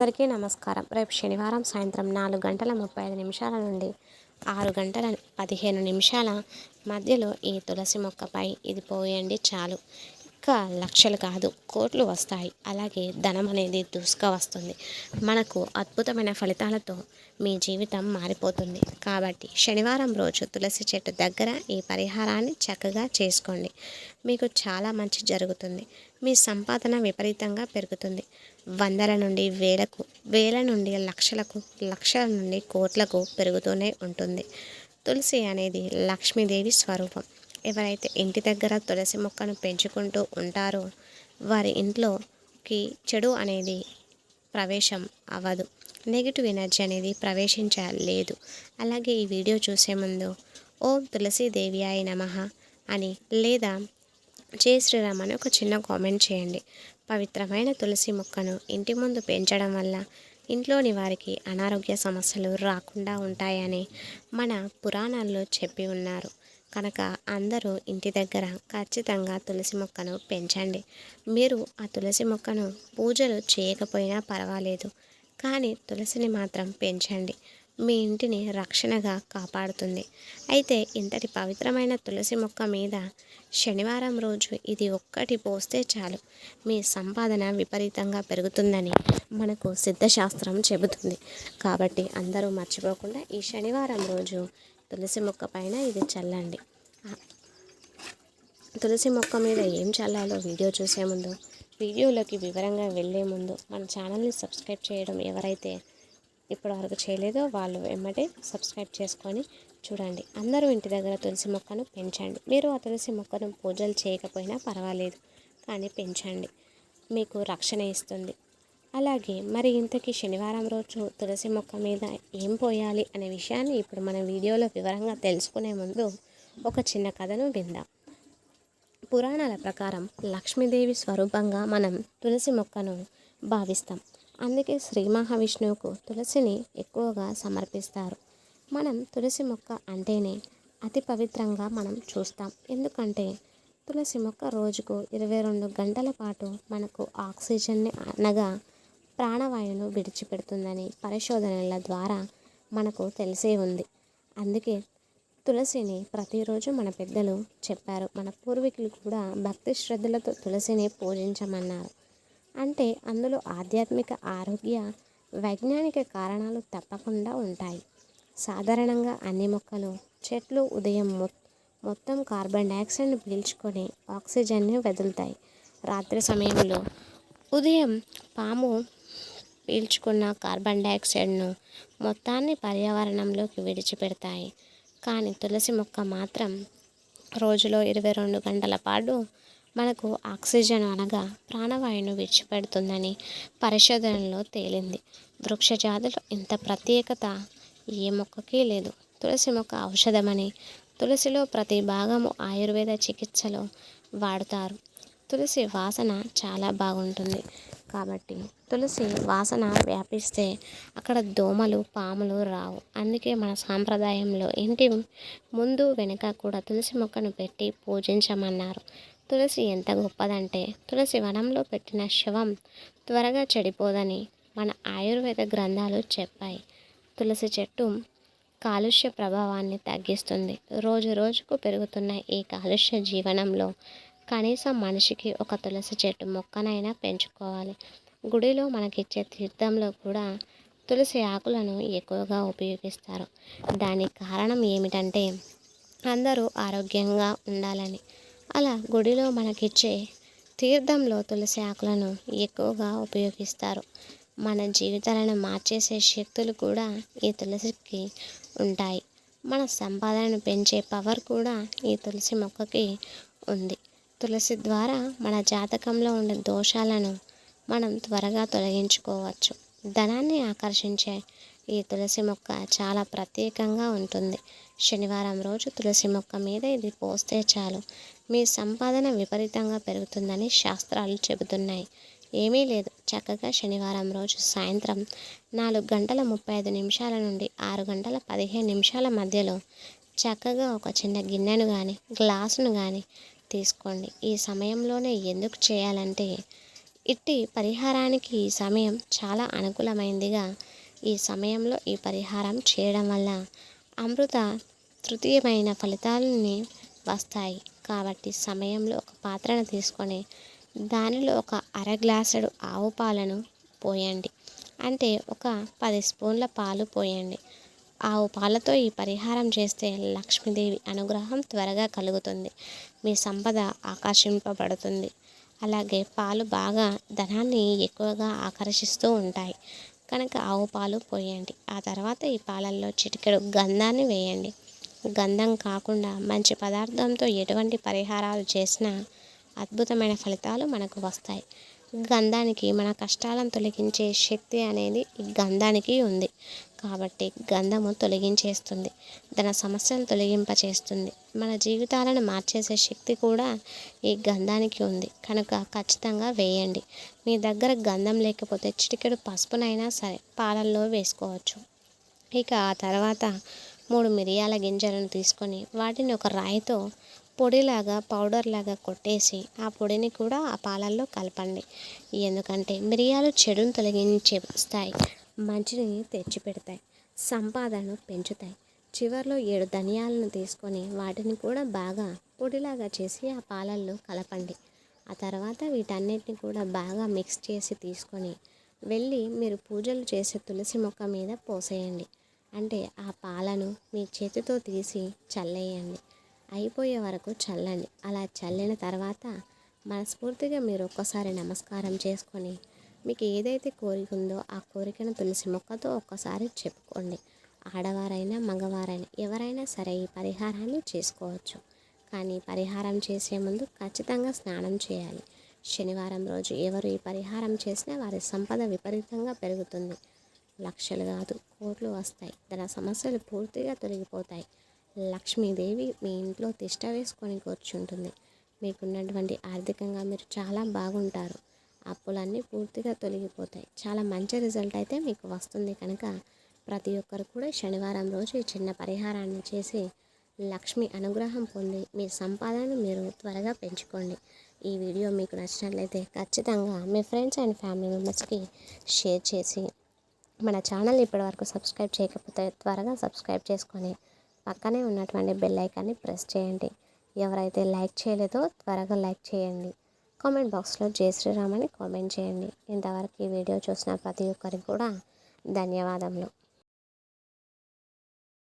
అందరికీ నమస్కారం. రేపు శనివారం సాయంత్రం నాలుగు గంటల ముప్పై ఐదు నిమిషాల నుండి ఆరు గంటల పదిహేను నిమిషాల మధ్యలో ఈ తులసి మొక్కపై ఇది పోయండి చాలు. ఇంకా లక్షలు కాదు కోట్లు వస్తాయి. అలాగే ధనం అనేది దూసుక వస్తుంది. మనకు అద్భుతమైన ఫలితాలతో మీ జీవితం మారిపోతుంది. కాబట్టి శనివారం రోజు తులసి చెట్టు దగ్గర ఈ పరిహారాన్ని చక్కగా చేసుకోండి. మీకు చాలా మంచి జరుగుతుంది. మీ సంపాదన విపరీతంగా పెరుగుతుంది. వందల నుండి వేలకు వేల నుండి లక్షలకు లక్షల నుండి కోట్లకు పెరుగుతూనే ఉంటుంది. తులసి అనేది లక్ష్మీదేవి స్వరూపం. ఎవరైతే ఇంటి దగ్గర తులసి మొక్కను పెంచుకుంటూ ఉంటారో వారి ఇంట్లోకి చెడు అనేది ప్రవేశం అవ్వదు. నెగిటివ్ ఎనర్జీ అనేది ప్రవేశించలేదు. అలాగే ఈ వీడియో చూసే ముందు ఓం తులసీదేవి అయి నమ అని లేదా జై శ్రీరామ్ అని ఒక చిన్న కామెంట్ చేయండి. పవిత్రమైన తులసి మొక్కను ఇంటి ముందు పెంచడం వల్ల ఇంట్లోని వారికి అనారోగ్య సమస్యలు రాకుండా ఉంటాయని మన పురాణాల్లో చెప్పి ఉన్నారు. కనుక అందరూ ఇంటి దగ్గర ఖచ్చితంగా తులసి మొక్కను పెంచండి. మీరు ఆ తులసి మొక్కను పూజలు చేయకపోయినా పర్వాలేదు. కానీ తులసిని మాత్రం పెంచండి. మీ ఇంటిని రక్షణగా కాపాడుతుంది. అయితే ఇంతటి పవిత్రమైన తులసి మొక్క మీద శనివారం రోజు ఇది ఒక్కటి పోస్తే చాలు. మీ సంపాదన విపరీతంగా పెరుగుతుందని మనకు సిద్ధశాస్త్రం చెబుతుంది. కాబట్టి అందరూ మర్చిపోకుండా ఈ శనివారం రోజు తులసి మొక్క పైన ఇది చల్లండి. తులసి మొక్క మీద ఏం చల్లాలో వీడియో చూసే ముందు వీడియోలోకి వివరంగా వెళ్ళే ముందు మన ఛానల్ని సబ్స్క్రైబ్ చేయడం ఎవరైతే ఇప్పటివరకు చేయలేదో. వాళ్ళు వెంబడే సబ్స్క్రైబ్ చేసుకొని చూడండి. అందరూ ఇంటి దగ్గర తులసి మొక్కను పెంచండి. మీరు ఆ తులసి మొక్కను పూజలు చేయకపోయినా పర్వాలేదు కానీ పెంచండి. మీకు రక్షణ ఇస్తుంది. అలాగే మరి ఇంతకీ శనివారం రోజు తులసి మొక్క మీద ఏం పోయాలి అనే విషయాన్ని ఇప్పుడు మన వీడియోలో వివరంగా తెలుసుకునే ముందు ఒక చిన్న కథను విందాం. పురాణాల ప్రకారం లక్ష్మీదేవి స్వరూపంగా మనం తులసి మొక్కను భావిస్తాం. అందుకే శ్రీ మహావిష్ణువుకు తులసిని ఎక్కువగా సమర్పిస్తారు. మనం తులసి మొక్క అంటేనే అతి పవిత్రంగా మనం చూస్తాం. ఎందుకంటే తులసి మొక్క రోజుకు ఇరవై రెండు గంటల పాటు మనకు ఆక్సిజన్ని అనగా ప్రాణవాయువును విడిచిపెడుతుందని పరిశోధనల ద్వారా మనకు తెలిసే ఉంది. అందుకే తులసిని ప్రతిరోజు మన పెద్దలు చెప్పారు. మన పూర్వీకులు కూడా భక్తి శ్రద్ధలతో తులసిని పూజించమన్నారు. అంటే అందులో ఆధ్యాత్మిక ఆరోగ్య వైజ్ఞానిక కారణాలు తప్పకుండా ఉంటాయి. సాధారణంగా అన్ని మొక్కలు చెట్లు ఉదయం మొత్తం కార్బన్ డైఆక్సైడ్ను పీల్చుకొని ఆక్సిజన్ని వదులుతాయి. రాత్రి సమయంలో ఉదయం పాము పీల్చుకున్న కార్బన్ డైఆక్సైడ్ను మొత్తాన్ని పర్యావరణంలోకి విడిచిపెడతాయి. కానీ తులసి మొక్క మాత్రం రోజులో ఇరవై రెండు గంటల పాటు మనకు ఆక్సిజన్ అనగా ప్రాణవాయువును విడిచిపెడుతుందని పరిశోధనలో తేలింది. వృక్ష జాతులు ఇంత ప్రత్యేకత ఏ మొక్కకి లేదు. తులసి మొక్క ఔషధమని తులసిలో ప్రతి భాగము ఆయుర్వేద చికిత్సలో వాడుతారు. తులసి వాసన చాలా బాగుంటుంది కాబట్టి తులసి వాసన వ్యాపిస్తే అక్కడ దోమలు పాములు రావు. అందుకే మన సాంప్రదాయంలో ఇంటి ముందు వెనుక కూడా తులసి మొక్కను పెట్టి పూజించమన్నారు. తులసి ఎంత గొప్పదంటే తులసి వనంలో పెట్టిన శవం త్వరగా చెడిపోదని మన ఆయుర్వేద గ్రంథాలు చెప్పాయి. తులసి చెట్టు కాలుష్య ప్రభావాన్ని తగ్గిస్తుంది. రోజు రోజుకు పెరుగుతున్న ఈ కాలుష్య జీవనంలో కనీసం మనిషికి ఒక తులసి చెట్టు మొక్కనైనా పెంచుకోవాలి. గుడిలో మనకిచ్చే తీర్థంలో కూడా తులసి ఆకులను ఎక్కువగా ఉపయోగిస్తారు. దానికి కారణం ఏమిటంటే అందరూ ఆరోగ్యంగా ఉండాలని. అలా గుడిలో మనకిచ్చే తీర్థంలో తులసి ఆకులను ఎక్కువగా ఉపయోగిస్తారు. మన జీవితాలను మార్చేసే శక్తులు కూడా ఈ తులసికి ఉంటాయి. మన సంపాదనను పెంచే పవర్ కూడా ఈ తులసి మొక్కకి ఉంది. తులసి ద్వారా మన జాతకంలో ఉండే దోషాలను మనం త్వరగా తొలగించుకోవచ్చు. ధనాన్ని ఆకర్షించే ఈ తులసి మొక్క చాలా ప్రత్యేకంగా ఉంటుంది. శనివారం రోజు తులసి మొక్క మీద ఇది పోస్తే చాలు. మీ సంపాదన విపరీతంగా పెరుగుతుందని శాస్త్రాలు చెబుతున్నాయి. ఏమీ లేదు. చక్కగా శనివారం రోజు సాయంత్రం నాలుగు గంటల ముప్పై ఐదు నిమిషాల నుండి ఆరు గంటల పదిహేను నిమిషాల మధ్యలో చక్కగా ఒక చిన్న గిన్నెను కానీ గ్లాసును కానీ తీసుకోండి. ఈ సమయంలోనే ఎందుకు చేయాలంటే ఇట్టి పరిహారానికి ఈ సమయం చాలా అనుకూలమైందిగా. ఈ సమయంలో ఈ పరిహారం చేయడం వల్ల అమృత తృతీయమైన ఫలితాలని వస్తాయి. కాబట్టి సమయంలో ఒక పాత్రను తీసుకొని దానిలో ఒక అర గ్లాసుడు ఆవు పాలను పోయండి. అంటే ఒక పది స్పూన్ల పాలు పోయండి. ఆవు పాలతో ఈ పరిహారం చేస్తే లక్ష్మీదేవి అనుగ్రహం త్వరగా కలుగుతుంది. మీ సంపద ఆకర్షింపబడుతుంది. అలాగే పాలు బాగా ధనాన్ని ఎక్కువగా ఆకర్షిస్తూ ఉంటాయి. కనుక ఆవు పాలు పోయండి. ఆ తర్వాత ఈ పాలల్లో చిటికెడు గంధాన్ని వేయండి. గంధం కాకుండా మంచి పదార్థంతో ఎటువంటి పరిహారాలు చేసినా అద్భుతమైన ఫలితాలు మనకు వస్తాయి. గంధానికి మన కష్టాలను తొలగించే శక్తి అనేది ఈ గంధానికి ఉంది. కాబట్టి గంధము తొలగించేస్తుంది. తన సమస్యను తొలగింపచేస్తుంది. మన జీవితాలను మార్చేసే శక్తి కూడా ఈ గంధానికి ఉంది. కనుక ఖచ్చితంగా వేయండి. మీ దగ్గర గంధం లేకపోతే చిటికెడు పసుపునైనా సరే పాలల్లో వేసుకోవచ్చు. ఇక ఆ తర్వాత మూడు మిరియాల గింజలను తీసుకొని వాటిని ఒక రాయితో పొడిలాగా పౌడర్ లాగా కొట్టేసి ఆ పొడిని కూడా ఆ పాలల్లో కలపండి. ఎందుకంటే మిరియాలు చెడును తొలగించేస్తాయి మంచిని తెచ్చిపెడతాయి సంపాదనను పెంచుతాయి. చివరిలో ఏడు ధనియాలను తీసుకొని వాటిని కూడా బాగా పొడిలాగా చేసి ఆ పాలల్లో కలపండి. ఆ తర్వాత వీటన్నిటిని కూడా బాగా మిక్స్ చేసి తీసుకొని వెళ్ళి మీరు పూజలు చేసే తులసి మొక్క మీద పోసేయండి. అంటే ఆ పాలను మీ చేతితో తీసి చల్లేయండి. అయిపోయే వరకు చల్లండి. అలా చల్లిన తర్వాత మనస్ఫూర్తిగా మీరు ఒక్కసారి నమస్కారం చేసుకొని మీకు ఏదైతే కోరిక ఉందో ఆ కోరికను తులసి మొక్కతో ఒక్కసారి చెప్పుకోండి. ఆడవారైనా మగవారైనా ఎవరైనా సరే ఈ పరిహారాన్ని చేసుకోవచ్చు. కానీ పరిహారం చేసే ముందు ఖచ్చితంగా స్నానం చేయాలి. శనివారం రోజు ఎవరు ఈ పరిహారం చేసినా వారి సంపద విపరీతంగా పెరుగుతుంది. లక్షలు కాదు కోట్లు వస్తాయి. తన సమస్యలు పూర్తిగా తొలగిపోతాయి. లక్ష్మీదేవి మీ ఇంట్లో తిష్ట వేసుకొని కూర్చుంటుంది. మీకున్నటువంటి ఆర్థికంగా మీరు చాలా బాగుంటారు. అప్పులన్నీ పూర్తిగా తొలగిపోతాయి. చాలా మంచి రిజల్ట్ అయితే మీకు వస్తుంది కనుక ప్రతి ఒక్కరు కూడా శనివారం రోజు ఈ చిన్న పరిహారాన్ని చేసి లక్ష్మి అనుగ్రహం పొంది మీ సంపాదనను మీరు త్వరగా పెంచుకోండి. ఈ వీడియో మీకు నచ్చినట్లయితే ఖచ్చితంగా మీ ఫ్రెండ్స్ అండ్ ఫ్యామిలీ మెంబర్స్కి షేర్ చేసి మన ఛానల్ ఇప్పటివరకు సబ్స్క్రైబ్ చేయకపోతే త్వరగా సబ్స్క్రైబ్ చేసుకొని పక్కనే ఉన్నటువంటి బెల్ ఐకాన్ని ప్రెస్ చేయండి. ఎవరైతే లైక్ చేయలేదో త్వరగా లైక్ చేయండి. కామెంట్ బాక్స్లో జై శ్రీరామ్ అని కామెంట్ చేయండి. ఇంతవరకు ఈ వీడియో చూసిన ప్రతి ఒక్కరికి కూడా ధన్యవాదములు.